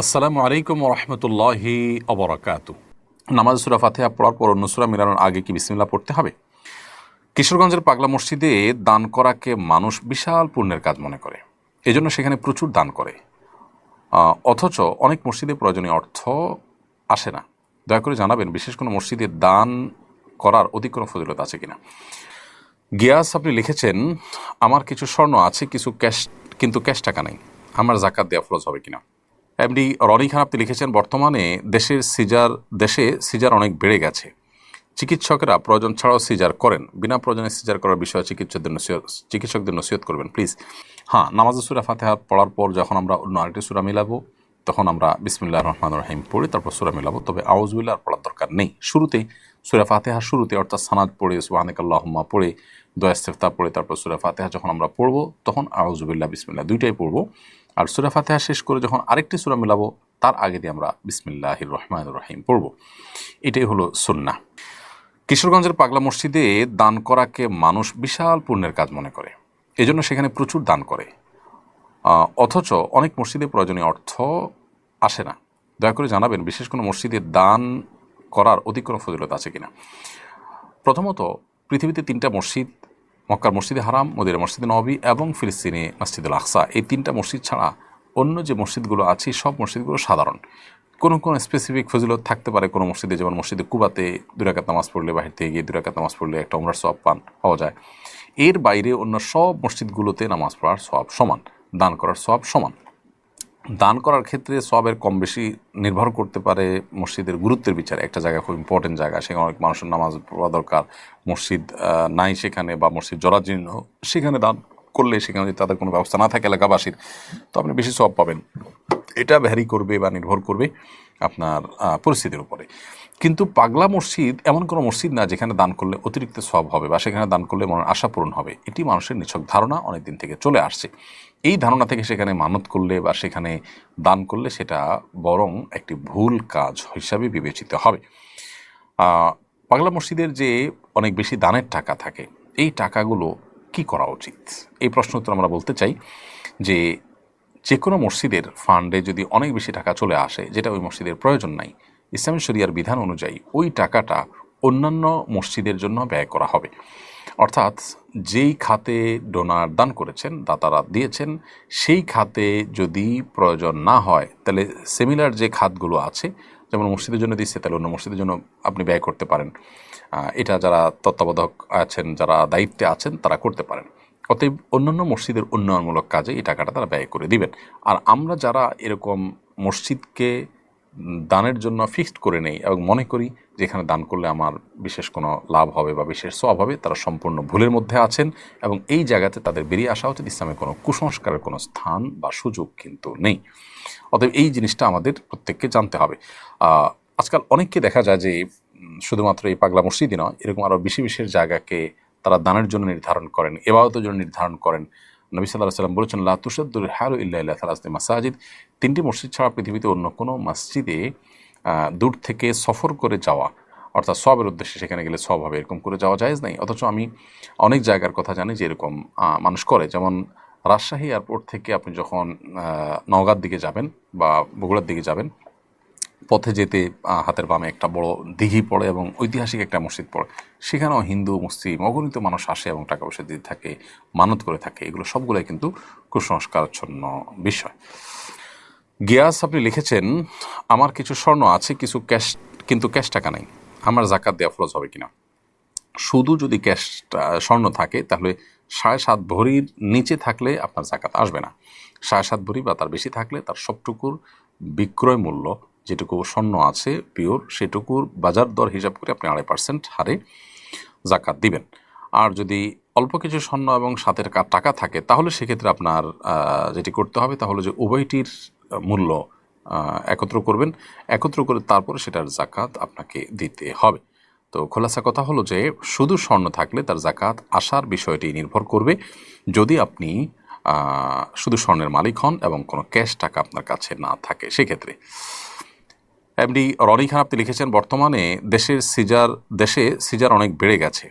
আসসালামু আলাইকুম রহমতুল্লাহি অবরাকাত নামাজ সুরা ফাতেহা পড়ার পর অন্য সুরা মিলানোর আগে কি বিসমিল্লা পড়তে হবে? কিশোরগঞ্জের পাগলা মসজিদে দান করাকে মানুষ বিশাল পুণ্যের কাজ মনে করে। এজন্য সেখানে প্রচুর দান করে। অথচ অনেক মসজিদে প্রয়োজনীয় অর্থ আসে না। দয়া করে জানাবেন, বিশেষ কোনো মসজিদে দান করার অধিক কোনো ফজিলত আছে কিনা? গিয়াস, আপনি লিখেছেন, আমার কিছু স্বর্ণ আছে, কিছু ক্যাশ, কিন্তু ক্যাশ টাকা নেই। আমার জাকাত দেওয়া ফরজ হবে কিনা? এমডি রনি খান আপনি লিখেছেন, বর্তমানে দেশের সিজার, দেশে সিজার অনেক বেড়ে গেছে। চিকিৎসকেরা প্রয়োজন ছাড়াও সিজার করেন। বিনা প্রয়োজনে সিজার করার বিষয়ে চিকিৎসকদের নসিহত চিকিৎসকদের নসিহত করবেন প্লিজ হ্যাঁ নামাজ সুরা ফাতেহা পড়ার পর যখন আমরা অন্য আরেকটি সুরা মিলাবো, তখন আমরা বিসমিল্লাহ রহমান রহিম পড়ি, তারপর সুরা মিলাবো। তবে আউজবিল্লাহ পড়ার দরকার নেই। শুরুতে সুরা ফাতেহা শুরুতে, অর্থাৎ সানাদ পড়ে, সুবাহানিকাল্লাহম্মা পড়ে দয়াস্তেফতা পড়ে, তারপর সুরা ফাতেহা যখন আমরা পড়ব, তখন আউজবিল্লাহ বিসমিল্লাহ, দুইটাই পড়ব। আর সুরা ফাতেহা শেষ করে যখন আরেকটি সুরা মিলাবো, তার আগে দিয়ে আমরা বিসমিল্লাহির রহমান রহিম পড়ব। এটাই হলো সুন্না কিশোরগঞ্জের পাগলা মসজিদে দান করাকে মানুষ বিশাল পুণ্যের কাজ মনে করে। এজন্য সেখানে প্রচুর দান করে। অথচ অনেক মসজিদে প্রয়োজনীয় অর্থ আসে না। দয়া করে জানাবেন, বিশেষ কোনো মসজিদে দান করার অধিক কোনো ফজিলত আছে কিনা? প্রথমত, পৃথিবীতে তিনটা মসজিদ মক্কার মসজিদে হারাম মদিরা মসজিদে নবী এবং ফিলিস্তিনি মসজিদুল আকসা এই তিনটা মসজিদ ছাড়া অন্য যে মসজিদগুলো আছে, সব মসজিদগুলো সাধারণ। কোনো কোনো স্পেসিফিক ফজিলত থাকতে পারে কোনো মসজিদে, যেমন মসজিদে কুবাতে দুরাকাত নামাজ পড়লে বাহির থেকে গিয়ে দুরাকাত নামাজ পড়লে একটা উমরার সব পান পাওয়া যায়। এর বাইরে অন্য সব মসজিদগুলোতে নামাজ পড়ার সব সমান, দান করার সব সমান। দান করার ক্ষেত্রে সবের কম বেশি নির্ভর করতে পারে মসজিদের গুরুত্বের বিচারে। একটা জায়গা খুব ইম্পর্টেন্ট জায়গা, সেখানে অনেক মানুষের নামাজ পড়া দরকার। মসজিদ নাই সেখানে বা মসজিদ জরাজীর্ণ, সেখানে দান করলে সেখানে যদি তাদের কোনো ব্যবস্থা না থাকে এলাকাবাসীর, তো আপনি বেশি সব পাবেন। এটা ভ্যারি করবে বা নির্ভর করবে আপনার পরিস্থিতির উপরে। কিন্তু পাগলা মসজিদ এমন কোনো মসজিদ না যেখানে দান করলে অতিরিক্ত সব হবে বা সেখানে দান করলে মনের আশা পূরণ হবে। এটি মানুষের নিছক ধারণা অনেক দিন থেকে চলে আসছে। এই ধারণা থেকে সেখানে মানত করলে বা সেখানে দান করলে সেটা বরং একটি ভুল কাজ হিসাবে বিবেচিত হবে। পাগলা মসজিদের যে অনেক বেশি দানের টাকা থাকে, এই টাকাগুলো কি করা উচিত? এই প্রশ্ন উত্তর আমরা বলতে চাই যে যে কোনো মসজিদের ফান্ডে যদি অনেক বেশি টাকা চলে আসে, যেটা ওই মসজিদের প্রয়োজন নাই, ইসলামী শরিয়ার বিধান অনুযায়ী ওই টাকাটা অন্যান্য মসজিদের জন্য ব্যয় করা হবে। অর্থাৎ যেই খাতে ডোনার দান করেছেন, দাতারা দিয়েছেন, সেই খাতে যদি প্রয়োজন না হয়, তাহলে সিমিলার যে খাতগুলো আছে, যেমন মসজিদের জন্য দিচ্ছে, তাহলে অন্য মসজিদের জন্য আপনি ব্যয় করতে পারেন। এটা যারা তত্ত্বাবধায়ক আছেন, যারা দায়িত্বে আছেন, তারা করতে পারেন। অতএব অন্যান্য মসজিদের উন্নয়নমূলক কাজে এই টাকাটা তারা ব্যয় করে দিবেন। আর আমরা যারা এরকম মসজিদকে দানের জন্য ফিক্সড করে নেই এবং মনে করি যে এখানে দান করলে আমার বিশেষ কোনো লাভ হবে বা বিশেষ সব হবে, তারা সম্পূর্ণ ভুলের মধ্যে আছেন এবং এই জায়গাতে তাদের বেরিয়ে আসা উচিত। ইসলামের কোনো কুসংস্কারের কোনো স্থান বা সুযোগ কিন্তু নেই। অতএব এই জিনিসটা আমাদের প্রত্যেককে জানতে হবে। আজকাল অনেককে দেখা যায় যে শুধুমাত্র এই পাগলা মসজিদই নয়, এরকম আরও বেশি বিশেষ জায়গাকে তারা দানের জন্য নির্ধারণ করেন, এবাদতের জন্য নির্ধারণ করেন। নবী সাল্লাহ সাল্লাম বলেছেন, লা তুষাদ্দুর হারু ইল্লা ইল্লা সালাসতি মাসাজিদ। তিনটি মসজিদ ছাড়া পৃথিবীতে অন্য কোনো মসজিদে দূর থেকে সফর করে যাওয়া, অর্থাৎ সবের উদ্দেশ্যে সেখানে গেলে সব হবে, এরকম করে যাওয়া যায় নাই। অথচ আমি অনেক জায়গার কথা জানি যে এরকম মানুষ করে। যেমন রাজশাহী এয়ারপোর্ট থেকে আপনি যখন নওগাঁর দিকে যাবেন বা বগুড়ার দিকে যাবেন পথে যেতে হাতের বামে একটা বড় দিঘি পড়ে এবং ঐতিহাসিক একটা মসজিদ পড়ে। সেখানেও হিন্দু, মুসলিম, অগণিত মানুষ আসে এবং টাকা পয়সা দিতে থাকে, মানত করে থাকে। এগুলো সবগুলোই কিন্তু কুসংস্কারচ্ছন্ন বিষয়। গিয়াস, আপনি লিখেছেন, আমার কিছু স্বর্ণ আছে, কিছু ক্যাশ, কিন্তু ক্যাশ টাকা নেই। আমার জাকাত দেওয়া ফরজ হবে কিনা? শুধু যদি ক্যাশ স্বর্ণ থাকে, তাহলে সাড়ে সাত ভরির নিচে থাকলে আপনার জাকাত আসবে না। সাড়ে সাত ভরি বা তার বেশি থাকলে তার সবটুকুর বিক্রয় মূল্য যেটুকু স্বর্ণ আছে পিওর সেটুকুর বাজার দর হিসাব করে আপনি আড়াই পার্সেন্ট হারে জাকাত দিবেন। আর যদি অল্প কিছু স্বর্ণ এবং সাথের কা- টাকা থাকে, তাহলে সেক্ষেত্রে আপনার যেটি করতে হবে তাহলে যে উভয়টির মূল্য একত্র করবেন। একত্র করে তারপরে সেটার জাকাত আপনাকে দিতে হবে। তো খোলাসা কথা হলো যে শুধু স্বর্ণ থাকলে তার জাকাত আসার বিষয়টি নির্ভর করবে। যদি আপনি শুধু স্বর্ণের মালিক হন এবং কোনো ক্যাশ টাকা আপনার কাছে না থাকে, সেক্ষেত্রে এমডি রনি খান আপনি লিখেছেন, বর্তমানে দেশের সিজার, দেশে সিজার অনেক বেড়ে গেছে।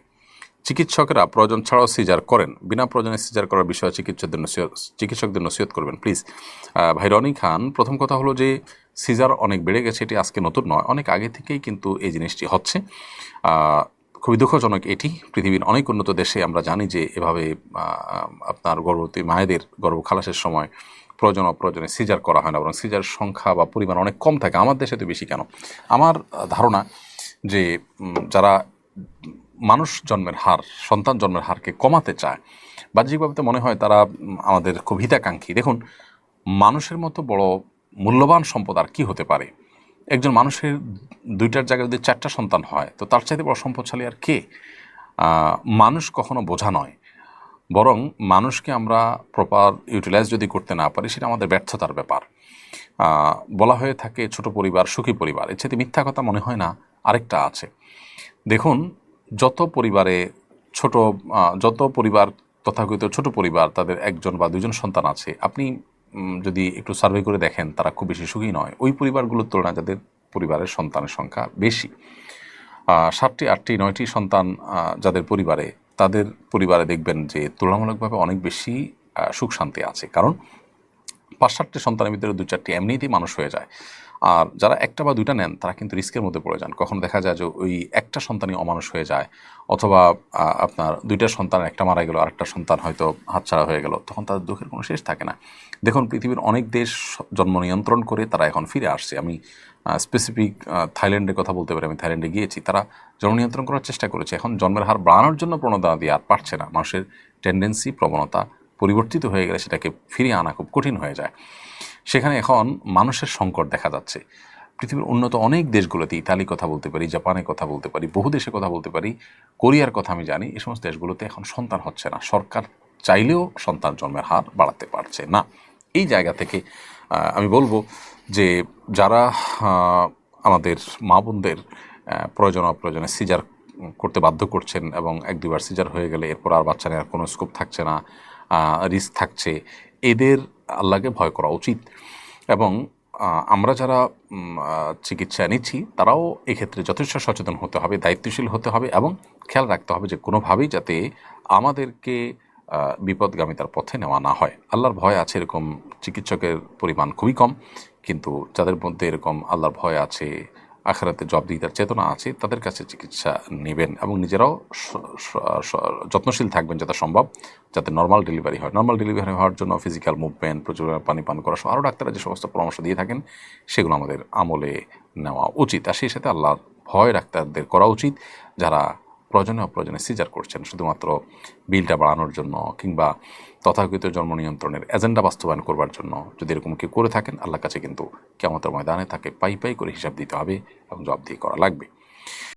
চিকিৎসকেরা প্রয়োজন ছাড়াও সিজার করেন। বিনা প্রয়োজনে সিজার করার বিষয়ে চিকিৎসকদের নসিহত চিকিৎসকদের নসিহত করবেন, প্লিজ। ভাই রনি খান, প্রথম কথা হলো যে, সিজার অনেক বেড়ে গেছে, এটি আজকে নতুন নয়। অনেক আগে থেকেই কিন্তু এই জিনিসটি হচ্ছে। খুবই দুঃখজনক এটি। পৃথিবীর অনেক উন্নত দেশে আমরা জানি যে, এভাবে আপনার গর্ভবতী মায়েদের গর্ভ খালাসের সময় প্রয়োজন, অপ্রয়োজনে সিজার করা হয় না বরং সিজার সংখ্যা বা পরিমাণ অনেক কম থাকে। আমার দেশে তো বেশি কেন? আমার ধারণা যে যারা মানুষ জন্মের হার, সন্তান জন্মের হারকে কমাতে চায়, বাহ্যিকভাবে তো মনে হয় তারা আমাদের খুব হিতাকাঙ্ক্ষী। দেখুন, মানুষের মতো বড় মূল্যবান সম্পদ আর কী হতে পারে? একজন মানুষের দুইটার জায়গায় যদি চারটা সন্তান হয়, তো তার চাইতে বড় সম্পদশালী আর কে? মানুষ কখনো বোঝা নয়। বরং মানুষকে আমরা প্রপার ইউটিলাইজ যদি করতে না পারি, সেটা আমাদের ব্যর্থতার ব্যাপার। বলা হয়ে থাকে ছোট পরিবার সুখী পরিবার, এর চাইতে মিথ্যা কথা মনে হয় না, আরেকটা আছে। দেখুন, যত পরিবারে ছোট যত পরিবার তথাকথিত ছোট পরিবার, তাদের একজন বা দুজন সন্তান আছে, আপনি যদি একটু সার্ভে করে দেখেন, তারা খুব বেশি সুখী নয়। ওই পরিবারগুলোর তুলনায় যাদের পরিবারের সন্তানের সংখ্যা বেশি সাতটি, আটটি, নয়টি সন্তান যাদের পরিবারে তাদের পরিবারে দেখবেন যে তুলনামূলকভাবে অনেক বেশি সুখ শান্তি আছে। কারণ পাঁচ সাতটি সন্তানের ভিতরে দু চারটি এমনিতেই মানুষ হয়ে যায়। আর যারা একটা বা দুইটা নেন, তারা কিন্তু রিস্কের মধ্যে পড়ে যান। কখন দেখা যায় যে ওই একটা সন্তানই অমানুষ হয়ে যায়, অথবা আপনার দুইটা সন্তান, একটা মারা গেল, আরেকটা সন্তান হয়তো হাতছাড়া হয়ে গেল, তখন তাদের দুঃখের কোনো শেষ থাকে না। দেখুন, পৃথিবীর অনেক দেশ জন্ম নিয়ন্ত্রণ করে তারা এখন ফিরে আসছে। আমি স্পেসিফিক থাইল্যান্ডের কথা বলতে পারি, আমি থাইল্যান্ডে গিয়েছি। তারা জন্ম নিয়ন্ত্রণ করার চেষ্টা করেছে। এখন জন্মের হার বাড়ানোর জন্য প্রণোদনা দিয়ে আর পারছে না। মানুষের টেন্ডেন্সি প্রবণতা পরিবর্তিত হয়ে গেলে সেটাকে ফিরিয়ে আনা খুব কঠিন হয়ে যায়। সেখানে এখন মানুষের সংকট দেখা যাচ্ছে। পৃথিবীর উন্নত অনেক দেশগুলোতে ইতালি কথা বলতে পারি, জাপানের কথা বলতে পারি, বহু দেশে কথা বলতে পারি, কোরিয়ার কথা আমি জানি এই সমস্ত দেশগুলোতে এখন সন্তান হচ্ছে না। সরকার চাইলেও সন্তান জন্মের হার বাড়াতে পারছে না। এই জায়গা থেকে আমি বলব যে যারা আমাদের মা বোনদের প্রয়োজন অপ্রয়োজনে সিজার করতে বাধ্য করছেন এবং এক দুবার সিজার হয়ে গেলে এরপর আর বাচ্চা নেওয়ার কোনো স্কোপ থাকছে না রিস্ক থাকছে, এদের আল্লাহকে ভয় করা উচিত। এবং আমরা যারা চিকিৎসা নিচ্ছি, তারাও এক্ষেত্রে যথেষ্ট সচেতন হতে হবে, দায়িত্বশীল হতে হবে এবং খেয়াল রাখতে হবে যে কোনোভাবেই যাতে আমাদেরকে বিপদগামিতার পথে নেওয়া না হয়। আল্লাহর ভয় আছে এরকম চিকিৎসকের পরিমাণ খুবই কম, কিন্তু যাদের মধ্যে এরকম আল্লাহর ভয় আছে আখেরাতে জবাবদিহিতার চেতনা আছে, তাদের কাছে চিকিৎসা নেবেন এবং নিজেরাও যত্নশীল থাকবেন যাতে সম্ভব, যাতে নর্মাল ডেলিভারি হয়। নর্মাল ডেলিভারি হওয়ার জন্য ফিজিক্যাল মুভমেন্ট প্রচুর পানি পান করা সহ আরও ডাক্তাররা যে সমস্ত পরামর্শ দিয়ে থাকেন, সেগুলো আমাদের আমলে নেওয়া উচিত। আর সেই সাথে আল্লাহর ভয় ডাক্তারদের করা উচিত, যারা প্রয়োজনে অপ্রয়োজনে সিজার করছেন, শুধুমাত্র বিলটা বাড়ানোর জন্য কিংবা তথাকথিত জন্ম নিয়ন্ত্রণের এজেন্ডা বাস্তবায়ন করবার জন্য। যদি এরকম কেউ করে থাকেন, আল্লাহর কাছে কিন্তু কেমতের ময়দানে তাকে পাই পাই করে হিসাব দিতে হবে এবং জবাব দিয়ে করা লাগবে।